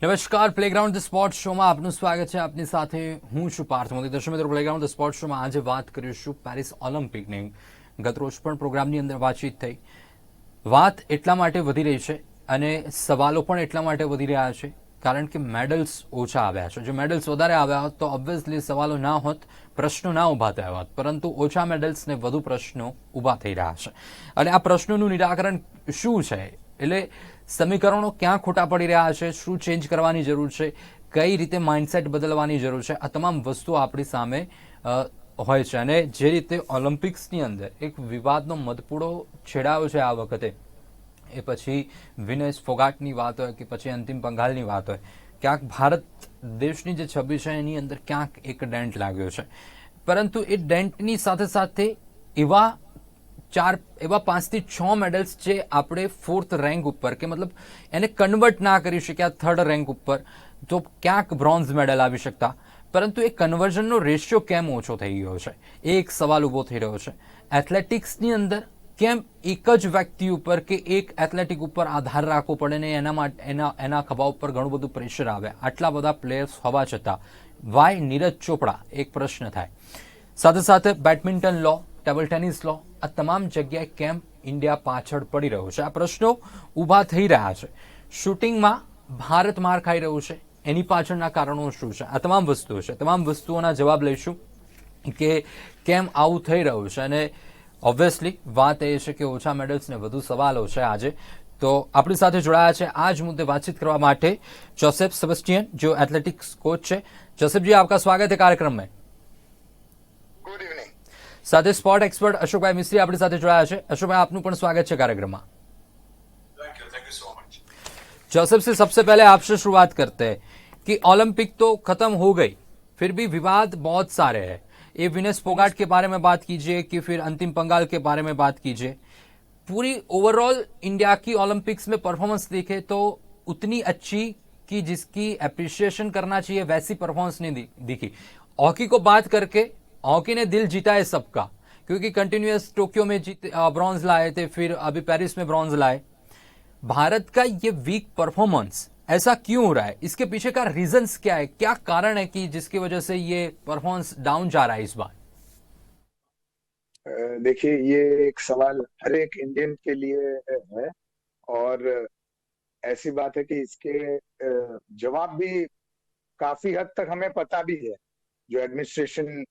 નમસ્કાર playground the sport શોમાં આપનું સ્વાગત છે આપની સાથે હું છું પાર્થ મોદી દર્શક મિત્રો પ્લેગ્રાઉન્ડ ધ સ્પોર્ટ શોમાં આજે વાત કરીશું પેરિસ ઓલિમ્પિકની ગતરોજ પણ પ્રોગ્રામની અંદર વાતચીત થઈ। વાત એટલા માટે વધી રહી છે અને સવાલો પણ એટલા માટે વધી રહ્યા છે, કારણ કે મેડલ્સ ઓછા આવ્યા છે। જો મેડલ્સ વધારે આવ્યા હોત તો ઓબ્વિયસલી સવાલો ના હોત, પ્રશ્નો ના ઊભા થયા હોત, પરંતુ ઓછા મેડલ્સને વધુ પ્રશ્નો ઊભા થઈ રહ્યા છે। અને આ પ્રશ્નોનું નિરાકરણ શું છે? એટલે સમીકરણો ક્યાં ખોટા પડી રહ્યા છે, શું ચેન્જ કરવાની જરૂર છે, કઈ રીતે માઇન્ડસેટ બદલવાની જરૂર છે, આ તમામ વસ્તુઓ આપણી સામે હોય છે. અને જે રીતે ઓલિમ્પિક્સની અંદર એક વિવાદનો મધપૂડો છેડાયો છે આ વખતે, એ પછી વિનેશ ફોગાટની વાત હોય કે પછી અંતિમ પંઘાલની વાત હોય, ક્યાંક ભારત દેશની જે છબી છે એની અંદર ક્યાંક એક ડેન્ટ લાગ્યો છે. પરંતુ એ ડેન્ટની સાથે સાથે એવા ચાર એવા પાંચથી છ મેડલ્સ જે આપણે ફોર્થ રેન્ક ઉપર કે મતલબ એને કન્વર્ટ ના કરી શક્યા થર્ડ રેન્ક ઉપર, તો ક્યાંક બ્રોન્ઝ મેડલ આવી શકતા. પરંતુ એ કન્વર્ઝનનો રેશિયો કેમ ઓછો થઈ ગયો છે? એ એક સવાલ ઊભો થઈ રહ્યો છે. એથ્લેટિક્સની અંદર કેમ એક જ વ્યક્તિ ઉપર કે એક એથ્લેટિક ઉપર આધાર રાખવો પડે ને એના માટે એના એના ખભા ઉપર ઘણું બધું પ્રેશર આવે? આટલા બધા પ્લેયર્સ હોવા છતાં વાય નીરજ ચોપડા? એક પ્રશ્ન થાય. સાથે સાથે બેડમિન્ટન લો ટેબલ ટેનિસ લો. આ તમામ જગ્યાએ કેમ ઇન્ડિયા પાછળ પડી રહ્યો છે. આ પ્રશ્નો ઊભા થઈ રહ્યા છે. શૂટિંગમાં ભારત માર ખાઈ રહ્યું છે. એની પાછળના કારણો શું છે? આ તમામ વસ્તુઓ છે. તમામ વસ્તુઓના જવાબ લઈશું કે કેમ આવું થઈ રહ્યું છે. અને ઓબ્વિયસલી વાત એ છે કે ઓછા મેડલ્સને વધુ સવાલો છે આજે. તો આપણી સાથે જોડાયા છે. આ જ મુદ્દે વાતચીત કરવા માટે જોસેફ સેબસ્ટિયન જો એથ્લેટિક્સ કોચ છે. જોસેફજી આપકા સ્વાગત છે કાર્યક્રમ મેં. साथ स्पोर्ट एक्सपर्ट अशोक भाई અશોકભાઈ अपनी साथ સાથે है अशोक भाई આપનું स्वागत है कार्यक्रम में जोसेफ से सबसे पहले आपसे शुरुआत करते हैं कि ओलंपिक तो खत्म हो गई फिर भी विवाद बहुत सारे हैं ये विनेस पोगाट के बारे में बात कीजिए कि फिर अंतिम पंगाल के बारे में बात कीजिए पूरी ओवरऑल इंडिया की ओलंपिक्स में परफॉर्मेंस देखे तो उतनी अच्छी कि जिसकी एप्रिशिएशन करना चाहिए वैसी परफॉर्मेंस नहीं दिखी हॉकी को बात करके हॉकी ने दिल जीता है सबका, क्योंकि कंटिन्यूअस टोक्यो में जीते ब्रॉन्ज लाए थे, फिर अभी पेरिस में ब्रॉन्ज लाए। भारत का ये वीक परफॉर्मेंस ऐसा क्यों हो रहा है? इसके पीछे का रीजंस क्या है? क्या कारण है कि जिसकी वजह से ये परफॉर्मेंस डाउन जा रहा है इस बार? देखिए, ये एक सवाल हर एक इंडियन के लिए है, और ऐसी बात है कि इसके जवाब भी काफ़ी हद तक हमें पता भी है। जो एडमिनिस्ट्रेशन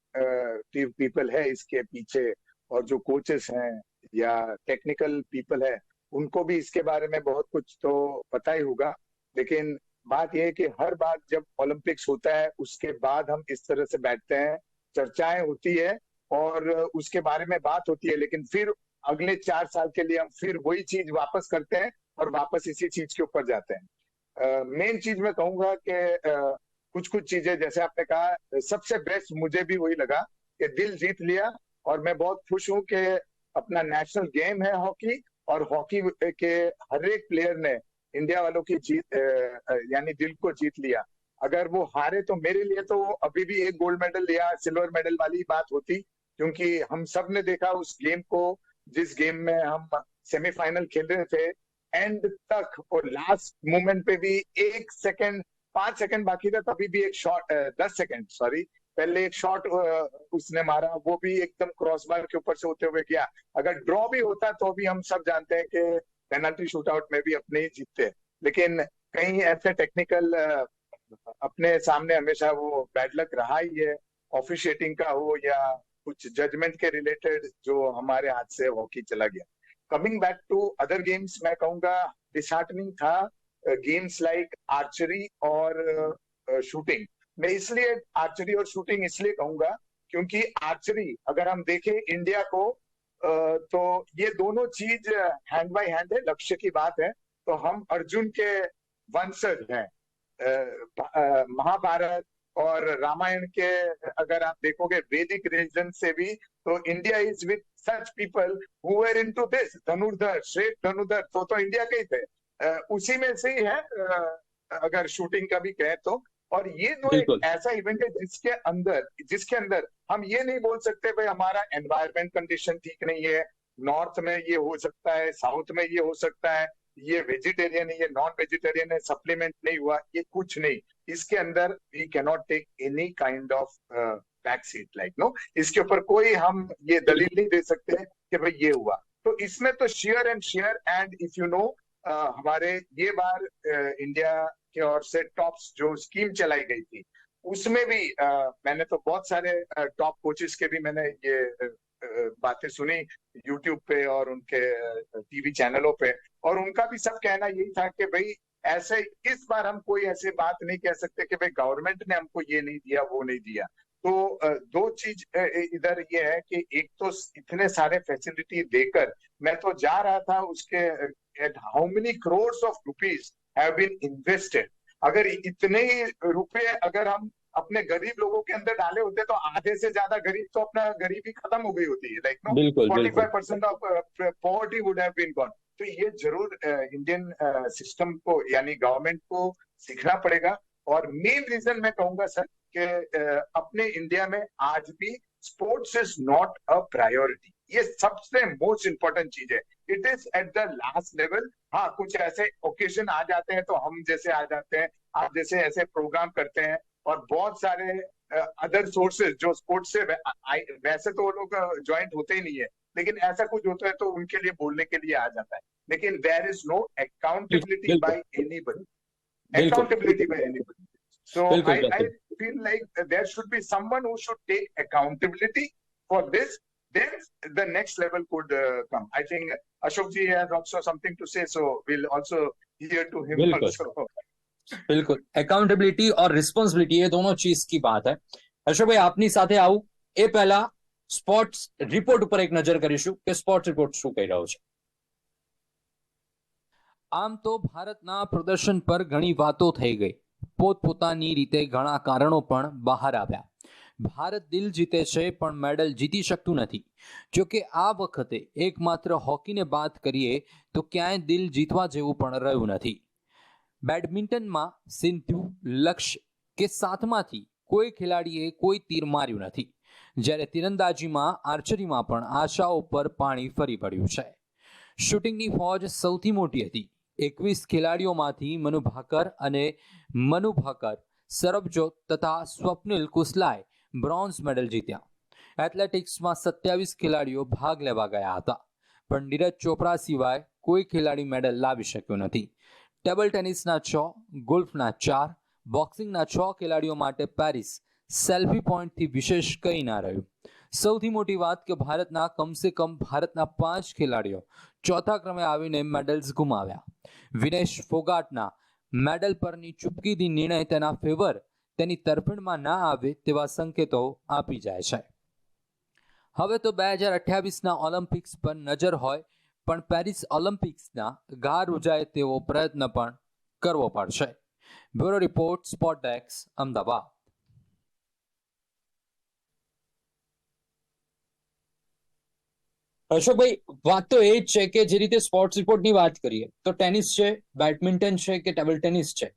पीपल है इसके पीछे और जो कोचेस हैं या टेक्निकल पीपल है, उनको भी इसके बारे में बहुत कुछ तो पता ही होगा। लेकिन बात यह है कि हर बार जब ओलंपिक्स होता है, उसके बाद हम इस तरह से बैठते हैं, चर्चाएँ होती है और उसके बारे में बात होती है, लेकिन फिर अगले चार साल के लिए हम फिर वही चीज़ वापस करते हैं और वापस इसी चीज़ के ऊपर जाते हैं। मेन चीज़ मैं कहूँगा कि कुछ कुछ चीज़ें, जैसे आपने कहा, सबसे बेस्ट मुझे भी वही लगा कि दिल जीत लिया और मैं बहुत खुश हूँ कि अपना नेशनल गेम है हॉकी और हॉकी के हर एक प्लेयर ने इंडिया वालों की जीत यानी दिल को जीत लिया। अगर वो हारे तो मेरे लिए तो अभी भी एक गोल्ड मेडल या सिल्वर मेडल वाली बात होती, क्योंकि हम सबने देखा उस गेम को, जिस गेम में हम सेमीफाइनल खेल रहे थे एंड तक और लास्ट मोमेंट पे भी एक सेकंड पाँच सेकंड बाकी था, तभी भी एक शॉट दस सेकंड सॉरी पहले एक शॉट उसने मारा, वो भी एकदम क्रॉस बार के ऊपर से होते हुए गया अगर ड्रॉ भी होता तो भी हम सब जानते हैं कि पेनल्टी शूटआउट में भी अपने ही जीतते। लेकिन कहीं ऐसे टेक्निकल अपने सामने हमेशा वो बैड लक रहा ही है। ऑफिशिएटिंग का हो या कुछ जजमेंट के रिलेटेड जो हमारे हाथ से हॉकी चला गया। Coming back to other games मैं कहूँगा डिसहार्टनिंग था। गेम्स लाइक आर्चरी और शूटिंग मैं इसलिए आर्चरी और शूटिंग इसलिए कहूँगा क्योंकि आर्चरी अगर हम देखें इंडिया को तो ये दोनों चीज़ हैंड बाय हैंड है लक्ष्य की बात है। तो हम अर्जुन के वंशज हैं। अ, महाभारत और रामायण के अगर आप देखोगे वैदिक रिलीजन से भी तो India is with such people who are into this धनुर्धर श्रेष्ठ धनुर्धर तो तो इंडिया के ही थे। उसी में से ही है अगर शूटिंग का भी कहें तो। और ये दो एक ऐसा इवेंट है जिसके अंदर जिसके अंदर हम ये नहीं बोल सकते भाई हमारा एनवायरमेंट कंडीशन ठीक नहीं है नॉर्थ में ये हो सकता है साउथ में ये हो सकता है ये वेजिटेरियन है ये नॉन वेजिटेरियन है सप्लीमेंट नहीं हुआ ये कुछ नहीं। इसके अंदर we cannot take any kind of back seat like no इसके ऊपर कोई हम ये दलील नहीं दे सकते कि भाई ये हुआ। तो इसमें तो share and share and if you know हमारे ये बार इंडिया की ओर से टॉप्स जो स्कीम चलाई गई थी, उसमें भी मैंने तो बहुत सारे टॉप कोचेस के भी मैंने ये बातें सुनी यूट्यूब पे और उनके टीवी चैनलों पे। और उनका भी सब कहना यही था कि भाई, ऐसे, इस बार हम कोई ऐसी बात नहीं कह सकते कि भाई, गवर्नमेंट ने हमको ये नहीं दिया, वो नहीं दिया। तो दो चीज़ इधर ये है कि एक तो इतने सारे फैसिलिटी देकर मैं तो जा रहा था उसके at how many crore of rupees have been invested अगर इतने ही रुपए अगर हम अपने गरीब लोगों के अंदर डाले होते तो आधे से ज़्यादा गरीब तो अपना गरीबी खत्म हो गई होती है like no forty five percent of poverty would have been gone तो ये ज़रूर इंडियन सिस्टम को यानी गवर्नमेंट को सीखना पड़ेगा। और मेन रीजन मैं कहूँगा सर कि अपने इंडिया में आज भी sports is not a priority ये सबसे मोस्ट इंपॉर्टेंट चीज़ है. It is at the last level हाँ कुछ ऐसे ओकेजन आ जाते हैं तो हम जैसे आ जाते हैं. आप जैसे ऐसे प्रोग्राम करते हैं और बहुत सारे अदर uh, सोर्सेज जो स्पोर्ट्स से वैसे तो वो लोग ज्वाइंट होते ही नहीं है. लेकिन ऐसा कुछ होता है तो उनके लिए बोलने के लिए आ जाता है. लेकिन there is no accountability by anybody accountability by anybody. So बिल्कुल, I, I बिल्कुल। feel like there should be someone who should take accountability for this. Then the next level could uh, come. I think Ashok ji has also something to say, so we'll also hear to him बिल्कुल। also. બિલકુલ accountability ઓર responsibility એ દોનો ચીજ કી બાત હૈ હર્ષભાઈ આપની સાથે આવું એ પહેલા સ્પોર્ટ્સ રિપોર્ટ ઉપર એક નજર કરીશું કે સ્પોર્ટ્સ રિપોર્ટ શું કહી રહ્યો છે આમ તો ભારતના પ્રદર્શન પર ઘણી વાતો થઈ ગઈ પોતપોતાની રીતે ઘણા કારણો પણ બહાર આવ્યા. ભારત દિલ જીતે છે, પણ મેડલ જીતી શકતું નથી. જો કે આ વખતે એકમાત્ર હોકીને વાત કરીએ, તો ક્યાંય દિલ જીતવા જેવું પણ રહ્યું નથી. બેડમિન્ટનમાં સિંધુ લક્ષ્ય કે સાતમાંથી કોઈ ખેલાડીએ કોઈ તીર માર્યું નથી. જ્યારે તીરંદાજીમાં, આર્ચરીમાં પણ આશાઓ પર પાણી ફરી પડ્યું છે. શૂટિંગની ફોજ સૌથી મોટી હતી. એકવીસ ખેલાડીઓમાંથી મનુ ભાકર અને મનુ ભાકર, સરબજોત તથા સ્વપ્નિલ કુસલાએ બ્રોન્ઝ મેડલ જીત્યા. એથ્લેટિક્સમાં સત્યાવીસ ખેલાડીઓ ભાગ લેવા ગયા હતા. પણ નીરજ ચોપરા સિવાય કોઈ ખેલાડી મેડલ લાવી શક્યો નથી. ટેબલ ટેનિસના છ, ગોલ્ફના ચાર, બોક્સિંગના છ ખેલાડીઓ માટે પેરિસ સેલ્ફી પોઈન્ટથી વિશેષ કંઈ ના રહ્યું. સૌથી મોટી વાત કે ભારતના કમસે કમ ભારતના પાંચ ખેલાડીઓ ચોથા ક્રમે આવીને મેડલ્સ ગુમાવ્યા. વિનેશ ફોગાટના મેડલ પરની ચૂપકીથી નિર્ણય તેના ફેવર તેની તરફેણમાં ના આવે તેવા સંકેતો આપી જાય છે. હવે તો બે હજાર અઠ્યાવીસના ઓલિમ્પિક્સ પર નજર હોય, પણ પેરિસ ઓલિમ્પિક્સના ગાર ઉજાય તેવો પ્રયત્ન પણ કરવો પડશે. બ્યુરો રિપોર્ટ સ્પોટ ડેક્સ અમદાવાદ. અશોકભાઈ, વાત તો એ જ છે કે જે રીતે સ્પોર્ટ્સ રિપોર્ટની વાત કરીએ, તો ટેનિસ છે બેડમિન્ટન છે કે ટેબલ ટેનિસ છે?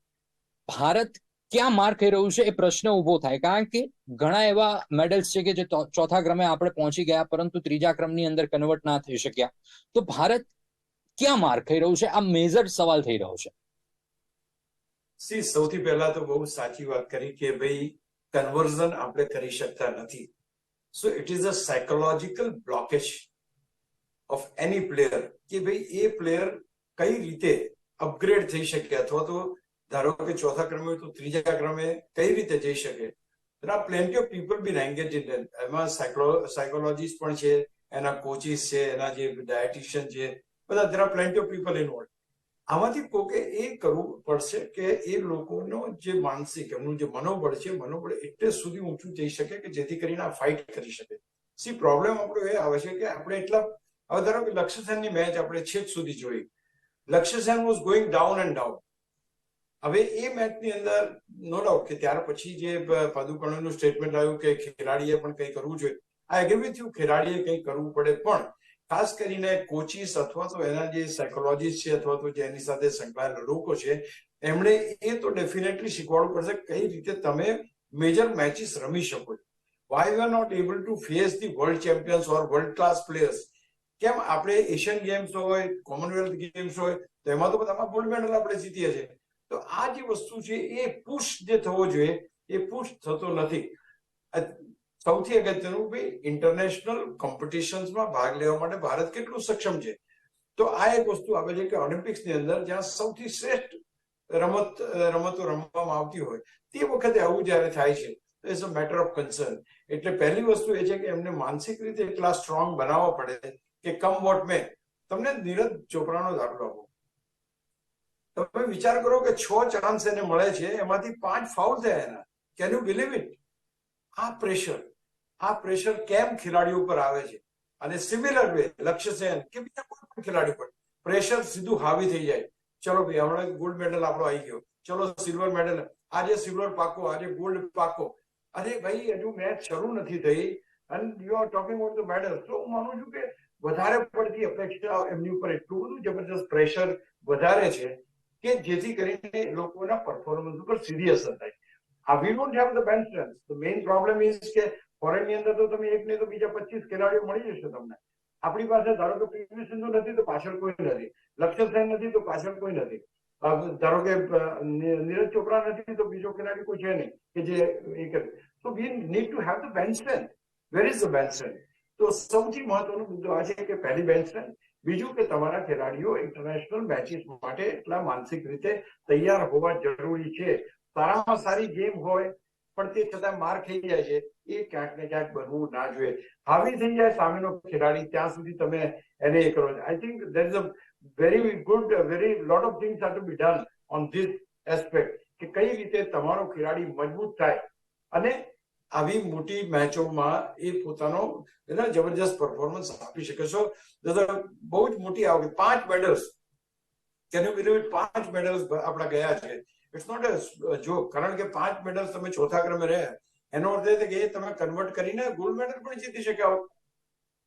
ભારત ક્યાં માર ખાઈ રહ્યું છે એ પ્રશ્ન ઊભો થાય. કારણ કે ઘણા એવા મેડલ્સ છે કે જે ચોથા ક્રમે આપણે પહોંચી ગયા, પરંતુ ત્રીજા ક્રમની અંદર કન્વર્ટ ના થઈ શક્યા. તો ભારત ક્યાં માર ખાઈ રહ્યું છે? આ મેજર સવાલ થઈ રહ્યો છે. સૌથી પહેલા તો બહુ સાચી વાત કરી કે ભાઈ કન્વર્ઝન આપણે કરી શકતા નથી. So it is a psychological blockage of any player કે ભાઈ એ પ્લેયર કઈ રીતે અપગ્રેડ થઈ શકે? અથવા તો ધારો કે ચોથા ક્રમે તો ત્રીજા ક્રમે કઈ રીતે જઈ શકે? There are plenty of people been engaged. એમાં સાયકોલોજીસ્ટ પણ છે, એના કોચિસ છે, એના જે ડાયટિશિયન છે, બધા, there are plenty of people involved. આમાંથી કોકે એ કરવું પડશે કે એ લોકોનો જે માનસિક, એમનું જે મનોબળ છે, મનોબળ એટલે સુધી ઊંચું જઈ શકે કે જેથી કરીને આ ફાઇટ કરી શકે. સી પ્રોબ્લેમ આપણો એ આવે છે કે આપણે એટલા હવે ધારો કે લક્ષ્ય સેનની મેચ આપણે છેક સુધી જોઈ. Lakshya Sen was going down and down હવે એ મેચની અંદર નો ડાઉટ કે ત્યાર પછી જે પાદુકણનું સ્ટેટમેન્ટ આવ્યું કે ખેલાડીએ પણ કંઈ કરવું જોઈએ. આ એગ્રી વિથ યુ ખેલાડીએ કંઈ કરવું પડે પણ ખાસ કરીને કોચિસ અથવા તો એના જે સાયકોલોજીસ્ટ છે અથવા તો જે એની સાથે સંકળાયેલા લોકો છે, એમણે એ તો ડેફિનેટલી શીખવાડવું પડશે કઈ રીતે તમે મેજર મેચિસ રમી શકો છો. Why you are not able to face the world champions or world class players કેમ આપણે એશિયન ગેમ્સ હોય કોમનવેલ્થ ગેમ્સ હોય, તો એમાં તો બધામાં ગોલ્ડ મેડલ આપણે જીતીએ છીએ. તો આ જે વસ્તુ છે એ પુશ જે થવો જોઈએ, એ પુશ થતો નથી. સૌથી અગત્યનું ભાઈ ઇન્ટરનેશનલ કોમ્પિટિશન્સમાં ભાગ લેવા માટે ભારત કેટલું સક્ષમ છે? તો આ એક વસ્તુ આવે છે કે ઓલિમ્પિક્સની અંદર જ્યાં સૌથી શ્રેષ્ઠ રમત, રમતો રમવામાં આવતી હોય, તે વખતે આવું જ્યારે થાય છે is a matter of concern એટલે પહેલી વસ્તુ એ છે કે એમને માનસિક રીતે એટલા સ્ટ્રોંગ બનાવવા પડે કે કમ વોટ મે તમને નીરજ ચોપરાનો દાખલો આપો. તમે વિચાર કરો કે છ ચાન્સ એને મળે છે, એમાંથી પાંચ ફાઉલ થયા એના. કેન યુ બિલીવ ઇટ આ પ્રેશર આ પ્રેશર કેમ ખેલાડીઓ ઉપર આવે છે? અને સિમિલર વે લક્ષ્ય સેન કે બીજા કોઈ પણ ખેલાડી પર પ્રેશર સીધું હાવી થઈ જાય. ચલો ભાઈ, હમણાં ગોલ્ડ મેડલ આપણો આવી ગયો. ચલો સિલ્વર મેડલ આજે સિલ્વર પાકો, આજે ગોલ્ડ પાકો. અરે ભાઈ, હજુ મેચ શરૂ નથી થઈ. અને you are talking about the medal તો હું માનું છું કે વધારે પડતી અપેક્ષા એમની ઉપર એટલું બધું જબરજસ્ત પ્રેશર વધારે છે કે જેથી કરીને લોકોના પરફોર્મન્સ ઉપર સીધી અસર થાય. આ we don't have the bench the main problem is કે ફોરેનની અંદર તો તમે એક ને તો બીજા પચીસ ખેલાડીઓ મળી જશે તમને. આપણી પાસે ધારો કે પીવી સિંધુ નથી તો પાછળ કોઈ નથી. લક્ષ્ય સેન નથી તો પાછળ કોઈ નથી. ધારો કે નીરજ ચોપરા નથી તો બીજો ખેલાડી કોઈ છે નહીં કે જે એ કરે. તો we need to have the bench where is the bench તો સૌથી મહત્વનો મુદ્દો આ છે કે પહેલી બેન્ચ બીજું કે તમારા ખેલાડીઓ ઇન્ટરનેશનલ મેચિસ માટે એટલા માનસિક રીતે તૈયાર હોવા જરૂરી છે. સારામાં સારી ગેમ હોય, પણ તે છતાં માર ખાઈ જાય છે. એ ક્યાંક ને ક્યાંક બનવું ના જોઈએ. હાવી થઈ જાય સામેનો ખેલાડી, ત્યાં સુધી તમે એને એ કરો. I think there is a very good very lot of things are to be done on this aspect કે કઈ રીતે તમારો ખેલાડી મજબૂત થાય અને આવી મોટી મેચોમાં એ પોતાનો જબરજસ્ત પરફોર્મન્સ આપી શકે છો બહુ જ મોટી આવે પાંચ મેડલ્સ કેન યુ બિલીવ પાંચ મેડલ્સ આપણા ગયા છે ઇટ્સ નોટ અ જો કારણ કે પાંચ મેડલ્સ તમે ચોથા ક્રમે રહ્યા એનો અર્થ એ કે તમે કન્વર્ટ કરીને ગોલ્ડ મેડલ પણ જીતી શક્યા હોત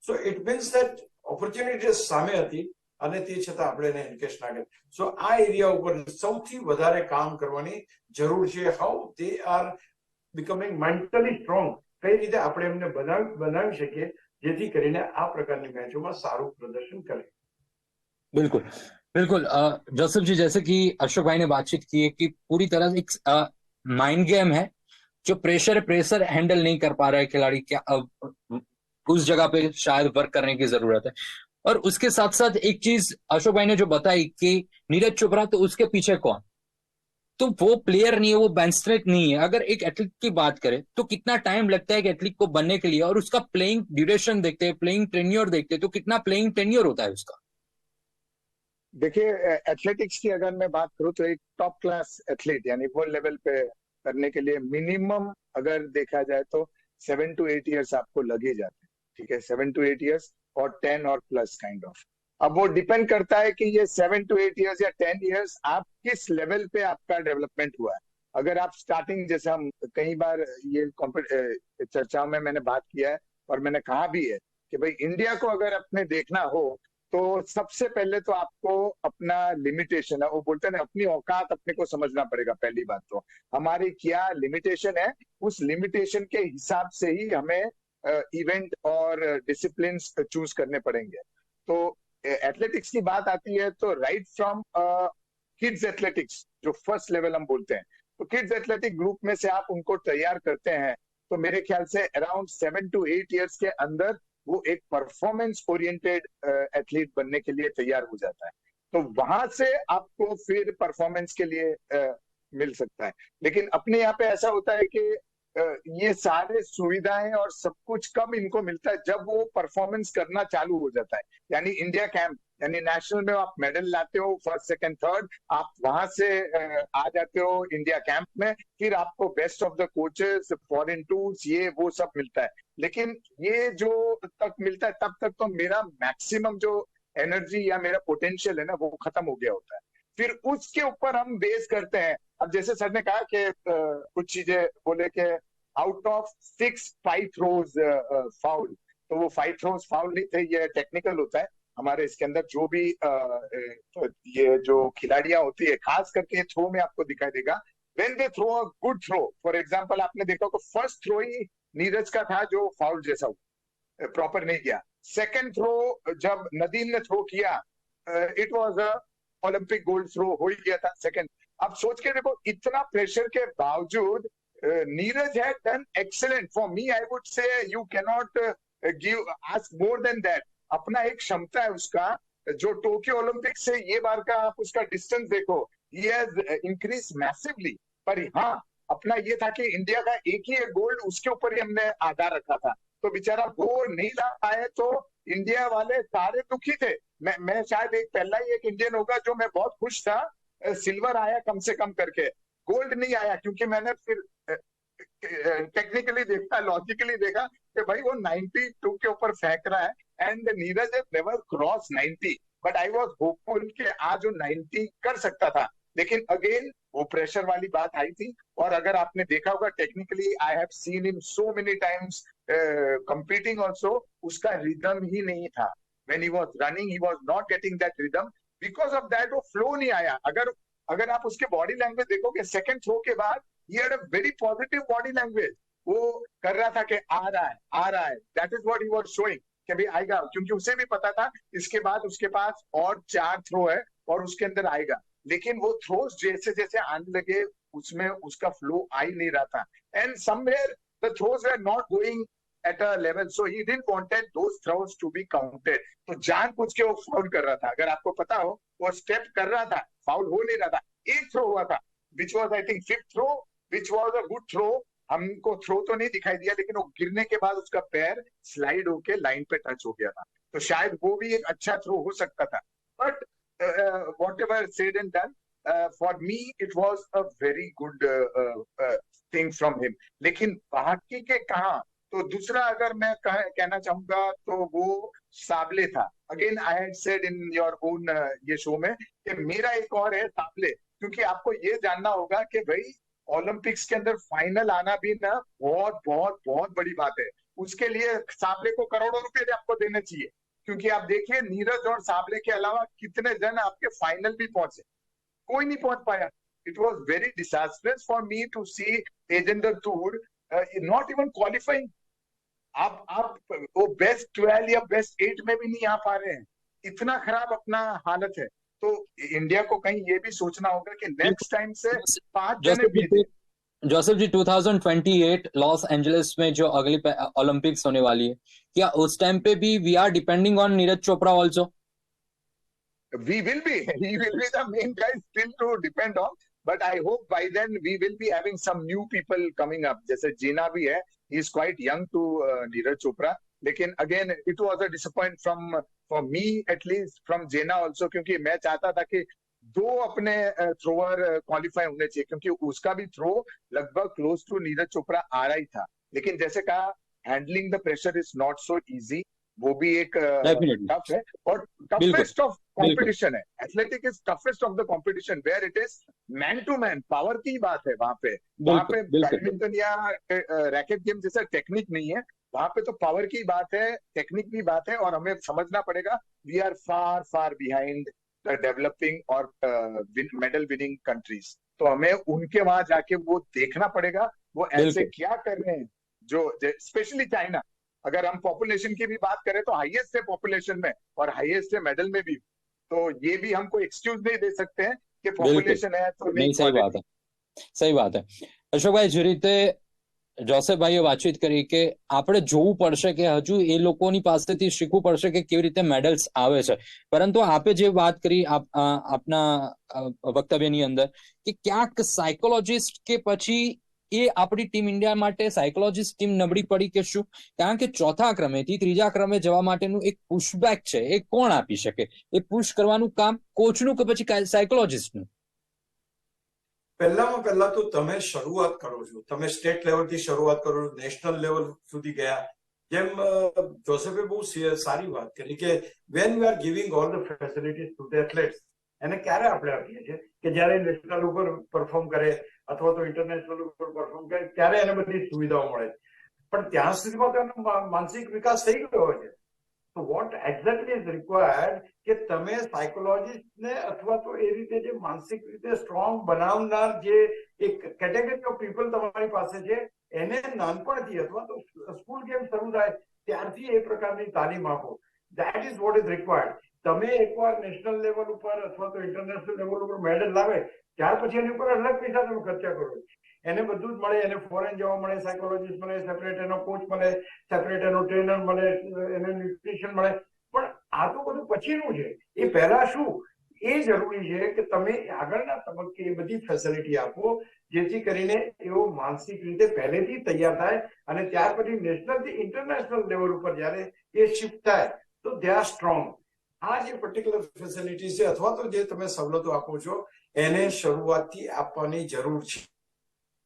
so it means that opportunity સામે હતી અને તે છતાં આપણે એને એન્કેશ ના કરી સો આ એરિયા ઉપર સૌથી વધારે કામ કરવાની જરૂર છે how they are becoming mentally strong કઈ રીતે આપણે એમને બનાવી બનાવી શકીએ જેથી કરીને આ પ્રકારની મેચોમાં સારું પ્રદર્શન કરે बिल्कुल बिल्कुल जोसेफ जी जैसे कि अशोक भाई ने बातचीत की है कि पूरी तरह एक माइंड गेम है जो प्रेशर प्रेशर हैंडल नहीं कर पा रहा है खिलाड़ी क्या अब उस जगह पे शायद वर्क करने की जरूरत है और उसके साथ साथ एक चीज अशोक भाई ने जो बताई कि नीरज चोपड़ा तो उसके पीछे कौन तो वो प्लेयर नहीं है, वो बैंस्ट्रेट नहीं है। अगर एक एथलीट की बात करें तो कितना टाइम लगता है एक एथलीट को बनने के लिए? और उसका प्लेइंग ड्यूरेशन देखते हैं प्लेइंग टेन्योर देखते हैं तो कितना प्लेइंग टेन्योर होता है उसका? देखिए एथलेटिक्स की अगर मैं बात करूँ तो एक टॉप क्लास एथलीट यानी वर्ल्ड लेवल पे करने के लिए मिनिमम अगर देखा जाए तो सेवन टू एट ईयर्स आपको लगे जाते हैं। ठीक है? सेवन टू एट ईयर्स और टेन और प्लस काइंड ऑफ़ अब वो डिपेंड करता है कि ये सेवन टू एट इयर्स या टेन इयर्स आप किस लेवल पे आपका डेवलपमेंट हुआ है। अगर आप स्टार्टिंग जैसे हम कई बार ये चर्चाओं में मैंने बात किया है और मैंने कहा भी है कि भाई इंडिया को अगर अपने देखना हो तो सबसे पहले तो आपको अपना लिमिटेशन है, वो बोलते हैं अपनी औकात अपने को समझना पड़ेगा, पहली बात तो। हमारी क्या लिमिटेशन है, उस लिमिटेशन के हिसाब से ही हमें इवेंट और डिसिप्लिन चूज़ करने पड़ेंगे। तो एथलेटिक्स की बात आती है तो राइट फ्रॉम किड्स एथलेटिक्स जो फ़र्स्ट लेवल हम बोलते हैं। तो किड्स एथलेटिक ग्रुप में से आप उनको तैयार करते हैं तो मेरे ख्याल से around seven to eight years के अंदर वो एक परफॉर्मेंस ओरिएंटेड एथलीट बनने के लिए तैयार हो जाता है। तो वहाँ से आपको फिर परफॉर्मेंस के लिए uh, मिल सकता है। लेकिन अपने यहाँ पे ऐसा होता है कि ये सारे सुविधाएँ और सब कुछ कम इनको मिलता है? जब वो परफॉर्मेंस करना चालू हो जाता है। यानी इंडिया कैंप यानी नेशनल में आप मेडल लाते हो फ़र्स्ट सेकंड थर्ड आप वहाँ से आ जाते हो इंडिया कैंप में, फिर आपको best of the coaches foreign tours ये, वो सब मिलता है। लेकिन ये जो तक मिलता है, तब तक तो मेरा मैक्सिमम जो एनर्जी या मेरा पोटेंशियल है ना, वो खत्म हो गया होता है। फिर उसके ऊपर हम बेस करते हैं। अब जैसे सर ने कहा कि कुछ चीज़ें बोले कि out of six five throws foul तो वो फाइव थ्रोज फाउल नहीं थे, ये टेक्निकल होता है। हमारे इसके अंदर जो भी तो ये जो खिलाड़ियाँ होती है, खास करके थ्रो में आपको दिखाई देगा। When they throw a good throw for example आपने देखा फ़र्स्ट थ्रो ही नीरज का था जो फाउल जैसा प्रॉपर नहीं किया। सेकेंड थ्रो जब नदीम ने थ्रो किया it was a Olympic gold throw हो ही गया था सेकंड अब सोच के देखो, इतना प्रेशर के बावजूद नीरज है done excellent for me I would say you can not give ask more than that अपना एक क्षमता है उसका, जो टोक्यो ओलंपिक से ये बार का आप उसका डिस्टेंस देखो हैज़ इंक्रीज मैसिवली पर हाँ अपना ये था कि इंडिया का एक ही एक गोल्ड उसके ऊपर ही हमने आधार रखा था। तो बेचारा वो नहीं ला पाए तो इंडिया वाले सारे दुखी थे। मैं मैं शायद एक पहला ही एक इंडियन होगा जो मैं बहुत खुश था सिल्वर आया कम से कम करके। गोल्ड नहीं आया, क्योंकि मैंने फिर टेक्निकली देखा लॉजिकली देखा कि भाई वो 92 के ऊपर फेंक रहा है and Neeraj never cross 90 but I was hopeful कि आज वो 90 कर सकता था। लेकिन अगेन वो प्रेशर वाली बात आई थी, और अगर आपने देखा होगा technically I have seen him so many times competing also उसका रिदम ही नहीं था। When he was running he was not getting that rhythm because of that वो फ्लो नहीं आया। अगर अगर आप उसके बॉडी लैंग्वेज देखोगे सेकंड थ्रो के बाद he had a very positive body language वो कर रहा था कि आ रहा है, आ रहा है। That is what he was showing कि भाई, आएगा। क्योंकि उसे भी पता था, इसके बाद उसके पास और चार थ्रो है और उसके अंदर आएगा। लेकिन वो थ्रोस जैसे जैसे आने लगे, उसमें उसका फ्लो आ ही नहीं रहा था। And somewhere the throws were not going at a level so he didn't wanted those throws to be counted तो जान पूछ के वो फाउल कर रहा था। अगर आपको पता हो, वो स्टेप कर रहा था। फाउल हो नहीं रहा था। एक थ्रो हुआ था which was I think fifth throw which was a good throw हमको थ्रो तो नहीं दिखाई दिया, लेकिन वो गिरने के बाद उसका पैर स्लाइड होके लाइन पे टच हो गया था। तो शायद वो भी एक अच्छा थ्रो हो सकता था। But whatever said and done for me it was a very good thing from him लेकिन बाकी के कहा तो दूसरा अगर मैं कह, कहना चाहूँगा तो वो साबले था। Again I had said in your own ये शो में कि मेरा एक और है साबले क्योंकि आपको ये जानना होगा कि भाई ओलंपिक्स के अंदर फाइनल आना भी ना बहुत बहुत बहुत बड़ी बात है। उसके लिए साबले को करोड़ों रुपए आपको देने चाहिए क्योंकि आप देखिए नीरज और साबले के अलावा कितने जन आपके फाइनल भी पहुँचे। कोई नहीं पहुँच पाया। It was very disasters for me to see एजेंडर tour not even qualifying आप आप वो बेस्ट ट्वेल्व या बेस्ट एट में भी नहीं आ पा रहे हैं। इतना खराब अपना हालत है। तो इंडिया को कहीं ये भी सोचना होगा कि नेक्स्ट टाइम से पाँच जने जोसेफ जी 2028 लॉस एंजलिस में जो अगली ओलंपिक्स होने वाली है क्या उस टाइम पे भी we are depending on Neeraj Chopra also we will be. He will be the main guy still to depend on but i hope by then we will be having some new people coming up. जैसे जीना भी है he is quite young to uh, Neeraj Chopra. लेकिन again it was a disappoint from for me at least from Jena also क्योंकि मैं चाहता था कि दो अपने थ्रोअर क्वालिफाई होने चाहिए क्योंकि उसका भी थ्रो लगभग क्लोज टू नीरज चोपड़ा आ रहा ही था लेकिन जैसे कहा handling the pressure is not so easy वो भी एक टफ है और टफेस्ट ऑफ़ कंपटीशन है। Athletic is toughest of the competition where it is man to man power की बात है वहाँ पे। वहाँ पे बैडमिंटन या रैकेट गेम जैसा टेक्निक नहीं है। वहाँ पे तो पावर की बात है टेक्निक की बात है और हमें समझना पड़ेगा we are far far behind the developing और मेडल विनिंग कंट्रीज़ तो हमें उनके वहाँ जाके वो देखना पड़ेगा वो ऐसे क्या कर रहे हैं जो स्पेशली चाइना अगर हम पॉपुलेशन की भी बात करें तो हाईएस्ट है पॉपुलेशन में और हाईएस्ट है मेडल में भी तो ये भी हमको एक्सक्यूज नहीं दे सकते हैं कि पॉपुलेशन है तो नहीं सही बात है સહી વાત હે અશોકભાઈ જે રીતે જોસેફભાઈએ વાતચીત કરી કે આપણે જોવું પડશે કે હજુ એ લોકોની પાસેથી શીખવું પડશે કે કેવી રીતે મેડલ્સ આવે છે પરંતુ આપે જે વાત કરી આપના વક્તવ્યની અંદર કે ક્યાંક સાયકોલોજીસ્ટ કે પછી એ આપણી ટીમ ઇન્ડિયા માટે સાયકોલોજીસ્ટ ટીમ નબળી પડી કે શું? કારણ કે ચોથા ક્રમેથી ત્રીજા ક્રમે જવા માટેનું એક પુશબેક છે. એ કોણ આપી શકે? એ પુશ કરવાનું કામ કોચનું કે પછી સાયકોલોજીસ્ટનું પહેલામાં પહેલા તો તમે શરૂઆત કરો છો. તમે સ્ટેટ લેવલથી શરૂઆત કરો છો નેશનલ લેવલ સુધી ગયા. જેમ જોસેફે બહુ સારી વાત કરી કે when you are giving all the facilities to the athletes એને ક્યારે આપણે આપીએ છીએ? કે જ્યારે નેશનલ ઉપર પરફોર્મ કરે અથવા તો ઇન્ટરનેશનલ ઉપર પરફોર્મ કરે, ત્યારે એને બધી સુવિધાઓ મળે પણ ત્યાં સુધીમાં તો એનો માનસિક વિકાસ થઈ ગયો છે. તો વોટ એક્ઝેક્ટલી ઇઝ રિક્વાયર્ડ કે તમે સાયકોલોજીસ્ટને અથવા તો એ રીતે જે માનસિક રીતે સ્ટ્રોંગ બનાવનાર જે એક કેટેગરી ઓફ પીપલ તમારી પાસે છે, એને નાનપણથી અથવા તો સ્કૂલ ગેમ શરૂ થાય, ત્યારથી એ પ્રકારની તાલીમ આપો. That is what is required તમે એકવાર નેશનલ લેવલ ઉપર અથવા તો ઇન્ટરનેશનલ લેવલ ઉપર મેડલ લાવે, ત્યાર પછી એની ઉપર અલગ પૈસા તમે ખર્ચા કરો. એને બધું જ મળે, એને ફોરેન જવા મળે સાયકોલોજીસ્ટ મળે સેપરેટ એનો કોચ મળે સેપરેટ એનો ટ્રેનર મળે, એને ન્યુટ્રિશન મળે. પણ આ તો બધું પછીનું છે. એ પહેલા શું? એ જરૂરી છે કે તમે આગળના તબક્કે એ બધી ફેસિલિટી આપો, જેથી કરીને એવો માનસિક રીતે પહેલેથી તૈયાર થાય અને ત્યાર પછી નેશનલથી ઇન્ટરનેશનલ લેવલ ઉપર જ્યારે એ શિફ્ટ થાય, તો દે સ્ટ્રોંગ આ જે પર્ટિક્યુલર ફેસિલિટી છે, અથવા તો જે તમે સવલતો આપો છો, એને શરૂઆતથી આપવાની જરૂર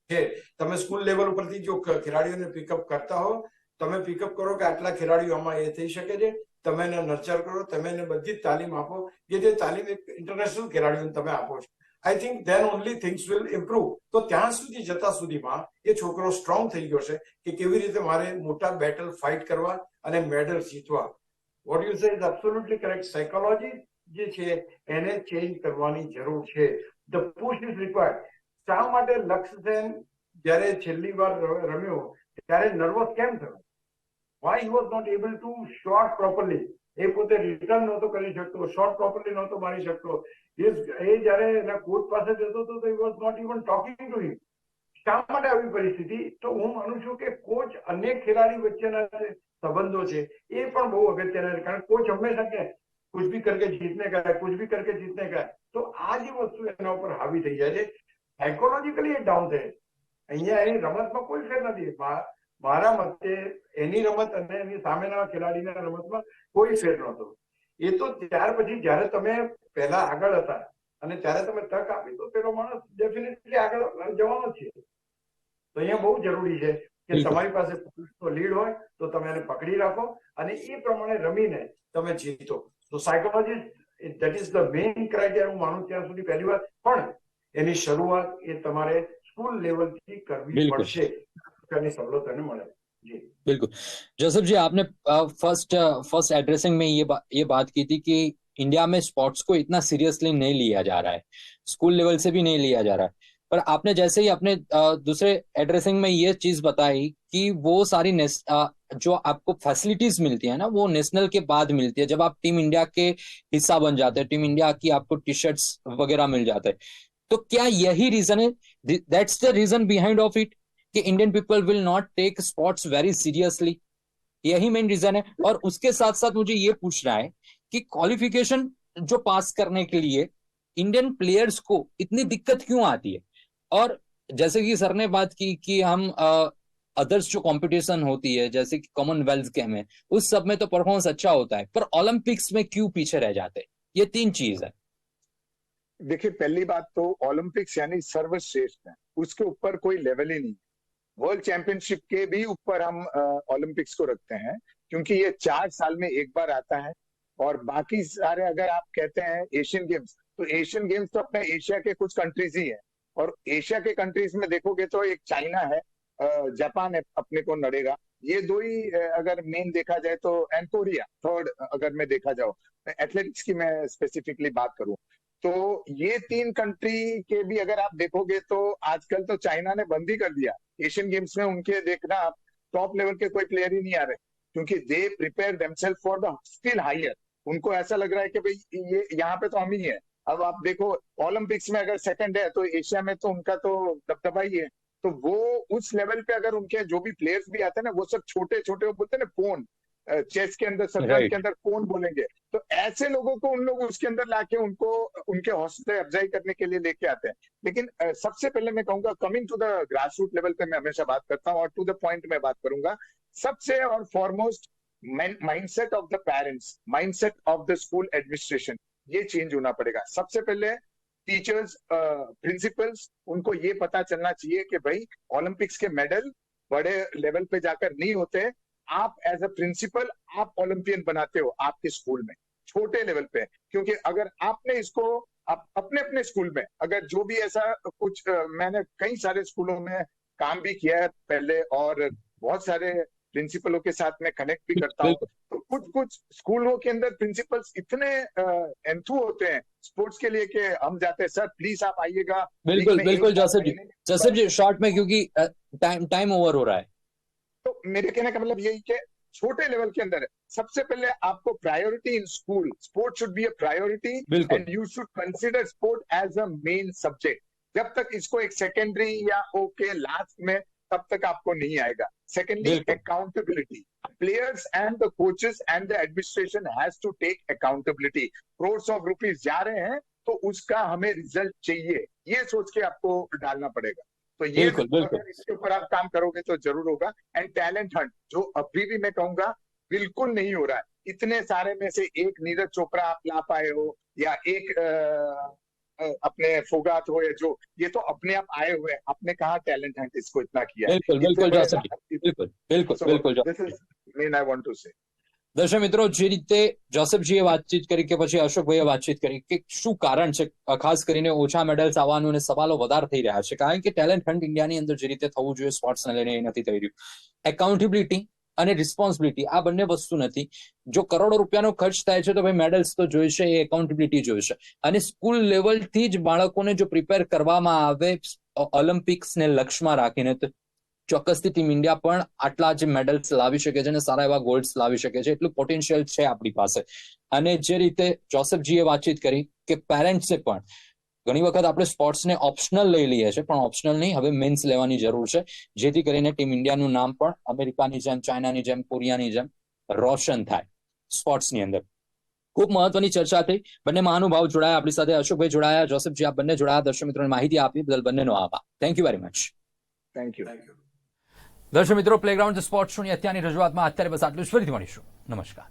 છે. તમે સ્કૂલ લેવલ ઉપરથી જો ખેલાડીઓને પિકઅપ કરતા હો, તમે પિકઅપ કરો કે આટલા ખેલાડીઓ આમાં એ થઈ શકે છે, તમે એને નર્ચર કરો, તમે એને બધી તાલીમ આપો, કે જે તાલીમ ઇન્ટરનેશનલ ખેલાડીઓને તમે આપો છો. I think then only things will improve તો ત્યાં સુધી, જતા સુધીમાં એ છોકરો સ્ટ્રોંગ થઈ ગયો છે કે કેવી રીતે મારે મોટા બેટલ ફાઇટ કરવા અને મેડલ જીતવા. What you say is absolutely correct psychology જે છે, એને ચેન્જ કરવાની જરૂર છે. ધ પુશ ઇઝ રિક્વાયર્ડ શા માટે લક્ષ્ય સેન જ્યારે છેલ્લી વાર રમ્યો, ત્યારે નર્વસ કેમ થયો? Why he was not able to shot properly એ પોતે રિટર્ન નહોતો કરી શકતો શોર્ટ પ્રોપરલી નહોતો મારી શકતો. એ જ્યારે એના કોચ પાસે જતો હતો, તો he was not even talking to him શા માટે આવી પરિસ્થિતિ? તો હું માનું છું કે કોચ અનેક ખેલાડી વચ્ચેના જે સંબંધો છે એ પણ બહુ અગત્યના છે કારણ કે કોચ હંમેશા કે कुछ भी करके जीतने का है कुछ भी करके जीतने का है तो આ જે વસ્તુ એના ઉપર હાવી થઈ જાય છે સાયકોલોજીકલી એ ડાઉન થાય અહીંયા એની રમતમાં કોઈ ફેર નથી મા- મારા મતે એની રમત અને એની સામેના ખેલાડીના રમતમાં કોઈ ફેર નહોતો એ તો ત્યાર પછી જ્યારે તમે પહેલા આગળ હતા અને ત્યારે તમે તક આપી તો પેલો માણસ ડેફિનેટલી આગળ જવાનો જ છે તો અહીંયા બહુ જરૂરી છે કે બિલકુલ. તમારી પાસે પોલીસનો લીડ હોય તો તમે એને પકડી રાખો અને એ પ્રમાણે રમીને તમે જીતો તો psychology that is the main criteria હું માનું ત્યાં સુધી પહેલી વાર પણ એની શરૂઆત એ તમારે સ્કૂલ લેવલથી કરવી બિલકુલ. પડશે પ્રકારની સવલત એને મળે જી बिल्कुल जोसेफ जी आपने फर्स्ट फर्स्ट एड्रेसिंग में ये बा, ये बात की थी कि इंडिया में स्पोर्ट्स को इतना सीरियसली नहीं लिया जा रहा है स्कूल लेवल से भी नहीं लिया जा रहा है पर आपने जैसे ही अपने दूसरे एड्रेसिंग में ये चीज़ बताई कि वो सारी जो आपको फैसिलिटीज़ मिलती है ना, वो नेशनल के बाद मिलती है, जब आप टीम इंडिया के हिस्सा बन जाते हैं टीम इंडिया की आपको टी शर्ट्स वगैरह मिल जाते हैं। तो क्या यही रीजन है? That's the reason behind of it कि Indian people will not take sports very seriously यही मेन रीजन है। और उसके साथ साथ मुझे ये पूछना है कि क्वालिफिकेशन जो पास करने के लिए इंडियन प्लेयर्स को इतनी दिक्कत क्यों आती है? और जैसे कि सर ने बात की कि हम अदर्स जो कंपटीशन होती है, जैसे कि कॉमनवेल्थ गेम है उस सब में तो परफॉर्मेंस अच्छा होता है, पर ओलंपिक्स में क्यों पीछे रह जाते? ये तीन चीज़ है। देखिए, पहली बात तो ओलंपिक्स यानी सर्वश्रेष्ठ है, उसके ऊपर कोई लेवल ही नहीं वर्ल्ड चैंपियनशिप के भी ऊपर हम ओलंपिक्स को रखते हैं, क्योंकि ये चार साल में एक बार आता है, और बाकी सारे अगर आप कहते हैं एशियन गेम्स तो एशियन गेम्स तो अपने एशिया के कुछ कंट्रीज़ ही है। और एशिया के कंट्रीज़ में देखोगे तो एक चाइना है जापान है, अपने को नड़ेगा। ये दो ही अगर मेन देखा जाए तो एंड कोरिया थर्ड अगर मैं देखा जाओ एथलेटिक्स की मैं स्पेसिफिकली बात करूँ। तो ये तीन कंट्री के भी अगर आप देखोगे तो आजकल तो चाइना ने बंद ही कर दिया। एशियन गेम्स में उनके देखना आप टॉप लेवल के कोई प्लेयर ही नहीं आ रहे। क्योंकि they prepare for the still higher उनको ऐसा लग रहा है कि भाई, ये, यहाँ पे तो हम ही है। अब आप देखो ओलंपिक्स में अगर सेकंड है तो एशिया में तो उनका तो दबदबा ही है। तो वो उस लेवल पे अगर उनके जो भी प्लेयर्स भी आते हैं ना वो सब छोटे छोटे वो बोलते हैं ना फ़ोन चेस के अंदर शतरंज Right. के अंदर फ़ोन बोलेंगे। तो ऐसे लोगों को उन लोग उसके अंदर लाके उनको उनके हौसले अफजाई करने के लिए लेके आते हैं। लेकिन सबसे पहले मैं कहूँगा coming to the grass root level पे मैं हमेशा बात करता हूँ और टू द पॉइंट में बात करूँगा। सबसे और foremost mindset of the parents mindset of the school administration ये चेंज होना पड़ेगा। सबसे पहले टीचर्स प्रिंसिपल्स उनको ये पता चलना चाहिए कि भाई ओलंपिक्स के मेडल बड़े लेवल पे जाकर नहीं होते। आप एज अ प्रिंसिपल आप ओलंपियन बनाते हो आपके स्कूल में, छोटे लेवल पे। क्योंकि अगर आपने इसको आप अपने अपने स्कूल में, अगर जो भी ऐसा कुछ मैंने कई सारे स्कूलों में काम भी किया है पहले और बहुत सारे प्रिंसिपलों के साथ मैं कनेक्ट भी करता हूँ। कुछ कुछ स्कूलों के अंदर प्रिंसिपल्स इतने एंथू होते हैं स्पोर्ट्स के लिए कि हम जाते हैं सर प्लीज़ आप आइएगा। बिल्कुल बिल्कुल Joseph ji Joseph ji short में क्योंकि टाइम टाइम ओवर हो रहा है। तो मेरे कहने का मतलब यही कि छोटे लेवल के अंदर सबसे पहले आपको priority in school sport should be a priority and you should consider sport as a main subject जब तक इसको एक सेकेंडरी या ओके लास्ट में तब तक आपको नहीं आएगा। Secondly accountability players and the coaches and the administration has to take accountability. Crores of rupees जा रहे हैं तो उसका हमें रिज़ल्ट चाहिए। ये सोच के आपको डालना पड़ेगा। तो ये बिल्कुल, बिल्कुल। इसके ऊपर आप काम करोगे तो ज़रूर होगा। एंड टैलेंट हंट जो अभी भी मैं कहूँगा बिल्कुल नहीं हो रहा है। इतने सारे में से एक नीरज चोपड़ा आप ला पाए हो या एक अपने फोगात हो या जो ये तो अपने आप आए हुए हैं आपने कहा टैलेंट हंट इसको इतना किया है। બિલકુલ બિલકુલ इससे જોસફ बड़े- બિલકુલ બિલકુલ So, બિલકુલ જો- this is main I want to say. દર્શક મિત્રો જે રીતે જોસફજીએ વાતચીત કરી કે પછી અશોકભાઈએ વાતચીત કરી કે શું કારણ છે અ, ખાસ કરીને ઓછા મેડલ્સ આવવાનું અને સવાલો વધારે થઈ રહ્યા છે કારણ કે ટેલેન્ટ હન્ટ ઇન્ડિયાની અંદર જે રીતે થવું જોઈએ સ્પોર્ટ્સને લઈને એ નથી થઈ રહ્યું એકાઉન્ટેબિલિટી અને રિસ્પોન્સિબિલિટી આ બંને વસ્તુ નથી. જો કરોડો રૂપિયાનો ખર્ચ થાય છે, તો ભાઈ મેડલ્સ તો જોઈશે, એ એકાઉન્ટેબિલિટી જોઈશે. અને સ્કૂલ લેવલથી જ બાળકોને જો પ્રિપેર કરવામાં આવે ઓલિમ્પિક્સને લક્ષ્યમાં રાખીને, તો ચોક્કસથી ટીમ ઇન્ડિયા પણ આટલા જે મેડલ્સ લાવી શકે છે અને સારા એવા ગોલ્ડ્સ લાવી શકે છે. એટલું પોટેન્શિયલ છે આપણી પાસે. અને જે રીતે જોસફજીએ વાતચીત કરી કે પેરેન્ટ્સે પણ ઘણી વખત આપણે સ્પોર્ટ્સને ઓપ્શનલ લઈ લઈએ છીએ પણ ઓપ્શનલ નહીં હવે મેન્સ લેવાની જરૂર છે જેથી કરીને ટીમ ઇન્ડિયાનું નામ પણ અમેરિકાની જેમ ચાઇનાની જેમ કોરિયાની જેમ રોશન થાય સ્પોર્ટ્સની અંદર. ખૂબ મહત્વની ચર્ચા થઈ. બંને મહાનુભાવ જોડાયા આપણી સાથે. અશોકભાઈ જોડાયા જોસેફજી આપ બંને જોડાયા. દર્શક મિત્રોને માહિતી આપી બદલ બંનેનો આભાર. Thank you very much thank you. દર્શક મિત્રો પ્લેગ્રાઉન્ડ સ્પોર્ટ્સ શોની અત્યારની રજૂઆતમાં અત્યારે બસ આટલું જ. ફરીથી મળીશું. નમસ્કાર.